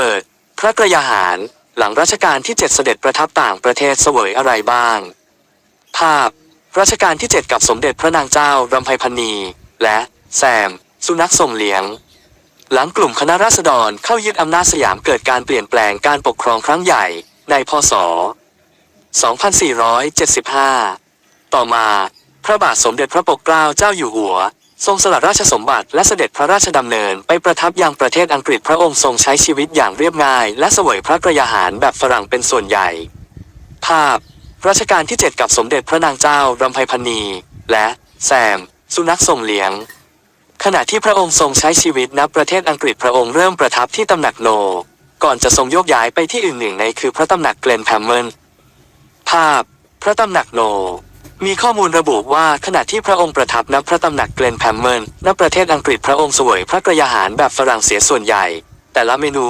เปิด พระกระยาหาร หลังรัชกาลที่ 7 เสด็จประทับต่างประเทศเสวยอะไรบ้าง ภาพ รัชกาลที่ 7 กับสมเด็จพระนางเจ้ารำไพพันนีและแซม สุนัขส่งเลี้ยง หลังกลุ่มคณะราษฎรเข้ายึดอำนาจสยามเกิดการเปลี่ยนแปลงการปกครองครั้งใหญ่ ในพศ 2475 ต่อมา พระบาทสมเด็จพระปกเกล้าเจ้าอยู่หัว ทรงสละราชสมบัติและเสด็จพระราชดำเนินไปประทับยังประเทศอังกฤษพระองค์ทรงใช้ชีวิตอย่างเรียบง่าย และเสวยพระกระยาหารแบบฝรั่งเป็นส่วนใหญ่ ภาพ รัชกาลที่ 7 กับสมเด็จพระนางเจ้ารำไพพันนี และแซม สุนัขส่งเลี้ยง ขณะที่พระองค์ทรงใช้ชีวิตณประเทศอังกฤษพระองค์เริ่มประทับที่ตำหนักโน ก่อนจะทรงโยกย้ายไปที่อื่นหนึ่งในคือพระตำหนักเกลนแพมเมนภาพ พระตำหนักโน มีข้อมูลระบุว่าขณะที่พระองค์ประทับณพระตำหนักเกรนแพมเมนณประเทศอังกฤษพระองค์เสวยพระกระยาหารแบบฝรั่งเสียส่วนใหญ่ แต่ละเมนู